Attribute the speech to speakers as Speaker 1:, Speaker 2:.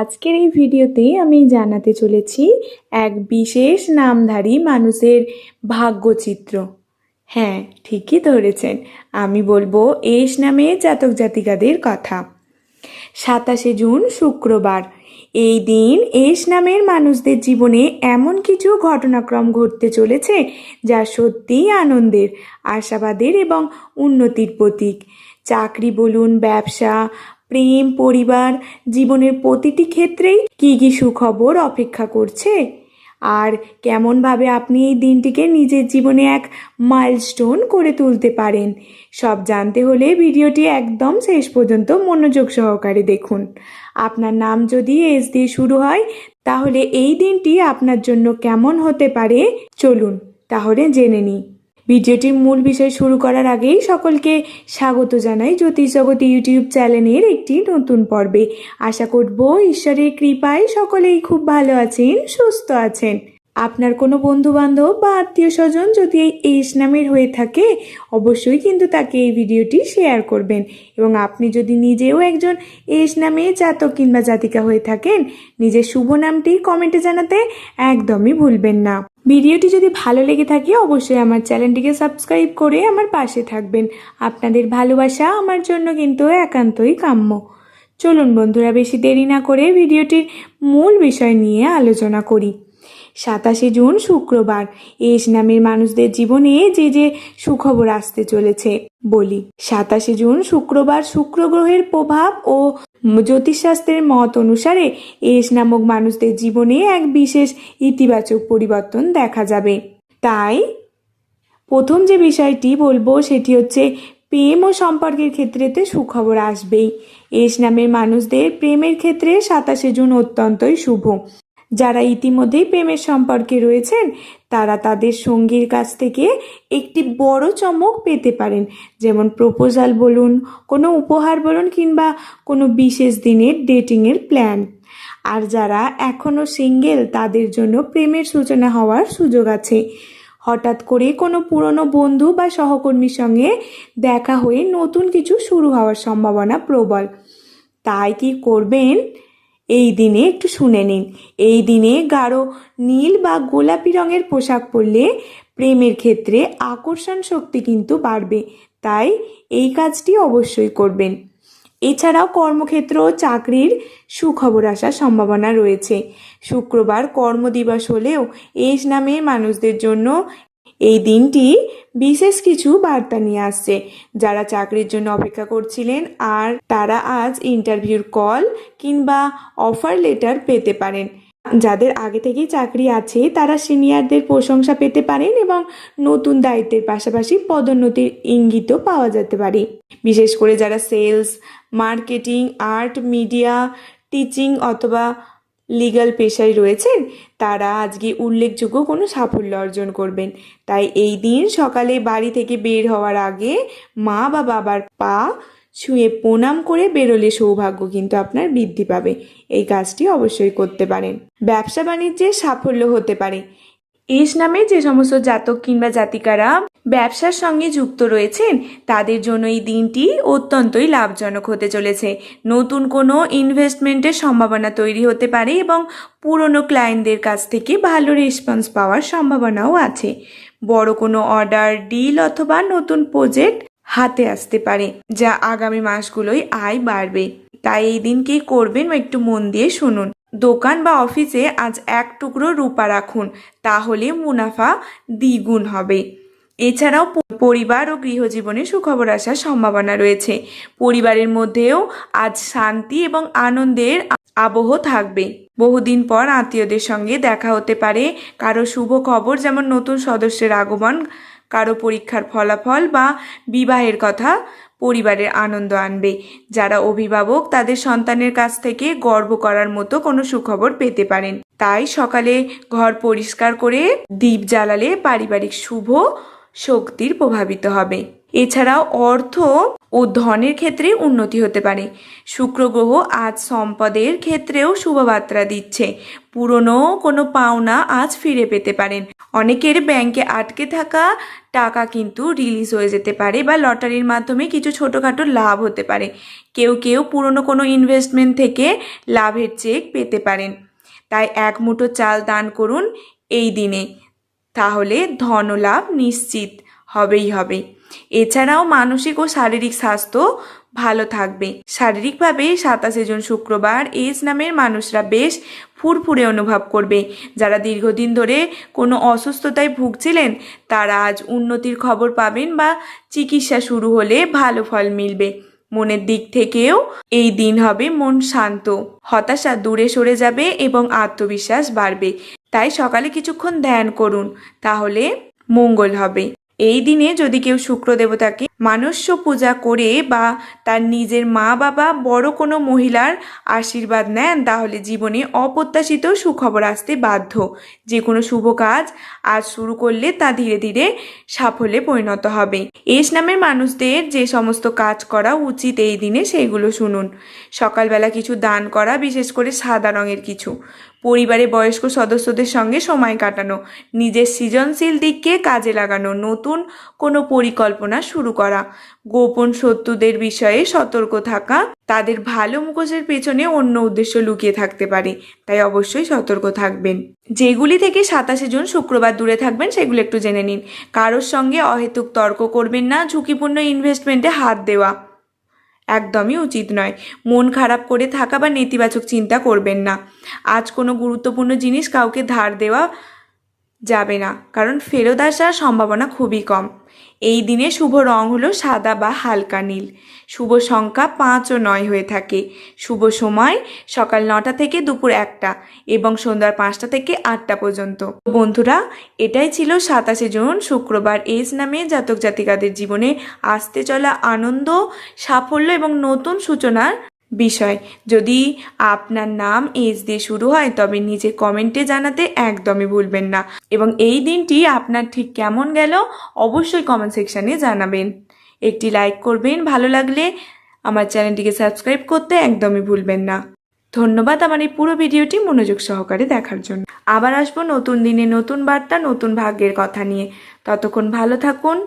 Speaker 1: আজকের এই ভিডিওতে আমি জানাতে চলেছি এক বিশেষ নামধারী মানুষের ভাগ্যচিত্র। হ্যাঁ ঠিকই ধরেছেন। আমি বলব এস নামে জাতক জাতিকাদের কথা। সাতাশে জুন, শুক্রবার। এই দিন এস নামের মানুষদের জীবনে এমন কিছু ঘটনাক্রম ঘটতে চলেছে যা সত্যিই আনন্দের, আশাবাদের এবং উন্নতির প্রতীক। চাকরি বলুন, ব্যবসা প্রেম, পরিবার, জীবনের প্রতিটি ক্ষেত্রেই কী কী সুখবর অপেক্ষা করছে? আর কেমনভাবে আপনি এই দিনটিকে নিজের জীবনে এক মাইলস্টোন করে তুলতে পারেন? সব জানতে হলে ভিডিওটি একদম শেষ পর্যন্ত মনোযোগ সহকারে দেখুন। আপনার নাম যদি এস দিয়ে শুরু হয়, তাহলে এই দিনটি আপনার জন্য কেমন হতে পারে? চলুন, তাহলে জেনে নিই। ভিডিওটির মূল বিষয় শুরু করার আগেই সকলকে স্বাগত জানাই জ্যোতিষ জগৎ ইউটিউব চ্যানেলের একটি নতুন পর্বে। আশা করব ঈশ্বরের কৃপায় সকলেই খুব ভালো আছেন, সুস্থ আছেন। আপনার কোনো বন্ধু বান্ধব বা আত্মীয় স্বজন যদি এই এস নামের হয়ে থাকে, অবশ্যই কিন্তু তাকে এই ভিডিওটি শেয়ার করবেন। এবং আপনি যদি নিজেও একজন এস নামে জাতক কিংবা জাতিকা হয়ে থাকেন, নিজের শুভ নামটি কমেন্টে জানাতে একদমই ভুলবেন না। ভিডিওটি যদি ভালো লেগে থাকে, অবশ্যই আমার চ্যানেলটিকে সাবস্ক্রাইব করে আমার পাশে থাকবেন। আপনাদের ভালোবাসা আমার জন্য কিন্তু একান্তই কাম্য। চলুন বন্ধুরা, বেশি দেরি না করে ভিডিওটির মূল বিষয় নিয়ে আলোচনা করি। সাতাশে জুন, শুক্রবার। এস নামের মানুষদের জীবনে যে যে সুখবর আসতে চলেছে, বলি। সাতাশে জুন, শুক্রবার শুক্র গ্রহের প্রভাব ও জ্যোতিষশাস্ত্রের মত অনুসারে এস নামক মানুষদের জীবনে এক বিশেষ ইতিবাচক পরিবর্তন দেখা যাবে। তাই প্রথম যে বিষয়টি বলব সেটি হচ্ছে প্রেম ও সম্পর্কের ক্ষেত্রেতে সুখবর আসবেই। এস নামের মানুষদের প্রেমের ক্ষেত্রে সাতাশে জুন অত্যন্তই শুভ। যারা ইতিমধ্যেই প্রেমের সম্পর্কে রয়েছেন তারা তাদের সঙ্গীর কাছ থেকে একটি বড় চমক পেতে পারেন। যেমন প্রপোজাল বলুন, কোনো উপহার বলুন কিংবা কোনো বিশেষ দিনের ডেটিংয়ের প্ল্যান আর যারা এখনও সিঙ্গেল তাদের জন্য প্রেমের সূচনা হওয়ার সুযোগ আছে। হঠাৎ করে কোনো পুরনো বন্ধু বা সহকর্মীর সঙ্গে দেখা হয়ে নতুন কিছু শুরু হওয়ার সম্ভাবনা প্রবল। তাই কি করবেন? এই দিনে একটু শুনে নিন। এই দিনে গাঢ় নীল বা গোলাপি রঙের পোশাক পরলে প্রেমের ক্ষেত্রে আকর্ষণ শক্তি কিন্তু বাড়বে। তাই এই কাজটি অবশ্যই করবেন। এছাড়াও কর্মক্ষেত্র ও চাকরির সুখবর আসার সম্ভাবনা রয়েছে। শুক্রবার কর্মদিবস হলেও এস নামে মানুষদের জন্য এই দিনটি বিশেষ কিছু বার্তা নিয়ে আসছে। যারা চাকরির জন্য অপেক্ষা করছিলেন আর তারা আজ ইন্টারভিউর কল কিংবা অফার লেটার পেতে পারেন। যাদের আগে থেকেই চাকরি আছে, তারা সিনিয়রদের প্রশংসা পেতে পারেন এবং নতুন দায়িত্বের পাশাপাশি পদোন্নতির ইঙ্গিতও পাওয়া যেতে পারে। বিশেষ করে যারা sales, marketing, art, media, teaching অথবা লিগ্যাল পেশায় রয়েছেন, তারা আজকে উল্লেখযোগ্য কোনো সাফল্য অর্জন করবেন। তাই এই দিন সকালে বাড়ি থেকে বের হওয়ার আগে মা বা বাবার পা ছুঁয়ে প্রণাম করে বেরোলে সৌভাগ্য কিন্তু আপনার বৃদ্ধি পাবে। এই কাজটি অবশ্যই করতে পারেন। ব্যবসা বাণিজ্যে সাফল্য হতে পারে। এস নামে যে সমস্ত জাতক কিংবা জাতিকারা ব্যবসার সঙ্গে যুক্ত রয়েছেন। তাদের জন্য এই দিনটি অত্যন্তই লাভজনক হতে চলেছে। নতুন কোনো ইনভেস্টমেন্টের সম্ভাবনা তৈরি হতে পারে এবং পুরনো ক্লায়েন্টদের কাছ থেকে ভালো রেসপন্স পাওয়ার সম্ভাবনাও আছে। বড় কোনো অর্ডার ডিল অথবা নতুন প্রজেক্ট হাতে আসতে পারে, যা আগামী মাসগুলোই আয় বাড়বে। তাই এই দিন করবেন একটু মন দিয়ে শুনুন। দোকান বা অফিসে আজ এক টুকরো রূপা রাখুন, তাহলে মুনাফা দ্বিগুণ হবে। এছাড়াও পরিবার ও গৃহজীবনে সুখবর আসার সম্ভাবনা রয়েছে। পরিবারের মধ্যেও আজ শান্তি এবং আনন্দের আবহ থাকবে। বহুদিন পর আত্মীয়দের সঙ্গে দেখা হতে পারে। কারও শুভ খবর যেমন নতুন সদস্যের আগমন, কারও পরীক্ষার ফলাফল বা বিবাহের কথা পরিবারের আনন্দ আনবে। যারা অভিভাবক, তাদের সন্তানের কাছ থেকে গর্ব করার মতো কোনো সুখবর পেতে পারেন। তাই সকালে ঘর পরিষ্কার করে দীপ জ্বালালে পারিবারিক শুভ শক্তির প্রভাবিত হবে। এছাড়াও অর্থ ও ধনের ক্ষেত্রে উন্নতি হতে পারে। শুক্র গ্রহ আজ সম্পদের ক্ষেত্রেও শুভবার্তা দিচ্ছে। পুরনো কোনো পাওনা আজ ফিরে পেতে পারেন। অনেকের ব্যাংকে আটকে থাকা টাকা কিন্তু রিলিজ হয়ে যেতে পারে বা লটারির মাধ্যমে কিছু ছোটোখাটো লাভ হতে পারে। কেউ কেউ পুরনো কোনো ইনভেস্টমেন্ট থেকে লাভের চেক পেতে পারেন। তাই এক মুঠো চাল দান করুন এই দিনে। তাহলে ধনলাভ নিশ্চিত হবেই হবে। এছাড়াও মানসিক ও শারীরিক স্বাস্থ্য ভালো থাকবে। শারীরিকভাবে সাতাশে জুন শুক্রবার এজ নামের মানুষরা বেশ ফুরফুরে অনুভব করবে। যারা দীর্ঘদিন ধরে কোনো অসুস্থতায় ভুগছিলেন, তারা আজ উন্নতির খবর পাবেন বা চিকিৎসা শুরু হলে ভালো ফল মিলবে। মনের দিক থেকেও এই দিন হবে মন শান্ত। হতাশা দূরে সরে যাবে এবং আত্মবিশ্বাস বাড়বে। তাই সকালে কিছুক্ষণ ধ্যান করুন তাহলে মঙ্গল হবে। এই দিনে যদি কেউ শুক্র দেবতাকে মানস্য পূজা করে বা তার নিজের মা বাবা বড় কোনো মহিলার আশীর্বাদ নেন, তাহলে জীবনে অপ্রত্যাশিত সুখবর আসতে বাধ্য। যে কোনো শুভ কাজ আজ শুরু করলে তা ধীরে ধীরে সাফল্যে পরিণত হবে। এস নামের মানুষদের যে সমস্ত কাজ করা উচিত এই দিনে সেইগুলো শুনুন। সকালবেলা কিছু দান করা, বিশেষ করে সাদা রঙের কিছু। পরিবারে বয়স্ক সদস্যদের সঙ্গে সময় কাটানো, নিজের সৃজনশীল দিককে কাজে লাগানো, নতুন কোনো পরিকল্পনা শুরু করা। গোপন শত্রুদের বিষয়ে সতর্ক থাকা, তাদের ভালো মুখোশের পেছনে অন্য উদ্দেশ্য লুকিয়ে থাকতে পারে, তাই অবশ্যই সতর্ক থাকবেন। যেগুলি থেকে সাতাশে জুন শুক্রবার দূরে থাকবেন, সেগুলো একটু জেনে নিন। কারোর সঙ্গে অহেতুক তর্ক করবেন না, ঝুঁকিপূর্ণ ইনভেস্টমেন্টে হাত দেওয়া। একদমই উচিত নয়। মন খারাপ করে থাকা বা নেতিবাচক চিন্তা করবেন না। আজ কোনো গুরুত্বপূর্ণ জিনিস কাউকে ধার দেওয়া যাবে না, কারণ ফেরত আসার সম্ভাবনা খুবই কম। এই দিনে শুভ রং হলো সাদা বা হালকা নীল। শুভ সংখ্যা পাঁচ ও নয় হয়ে থাকে। শুভ সময় সকাল নটা থেকে দুপুর একটা এবং সন্ধ্যার পাঁচটা থেকে আটটা পর্যন্ত। বন্ধুরা, এটাই ছিল সাতাশে জুন, শুক্রবার এজ নামে জাতক জাতিকাদের জীবনে আসতে চলা আনন্দ, সাফল্য এবং নতুন সূচনার বিষয়। যদি আপনার নাম এজ দিয়ে শুরু হয়, তবে নিচে কমেন্টে জানাতে একদমই ভুলবেন না। এবং এই দিনটি আপনার ঠিক কেমন গেল, অবশ্যই কমেন্ট সেকশানে জানাবেন। একটি লাইক করবেন, ভালো লাগলে আমার চ্যানেলটিকে সাবস্ক্রাইব করতে একদমই ভুলবেন না। ধন্যবাদ আমার এই পুরো ভিডিওটি মনোযোগ সহকারে দেখার জন্য। আবার আসব নতুন দিনে নতুন বার্তা, নতুন ভাগ্যের কথা নিয়ে। ততক্ষণ ভালো থাকুন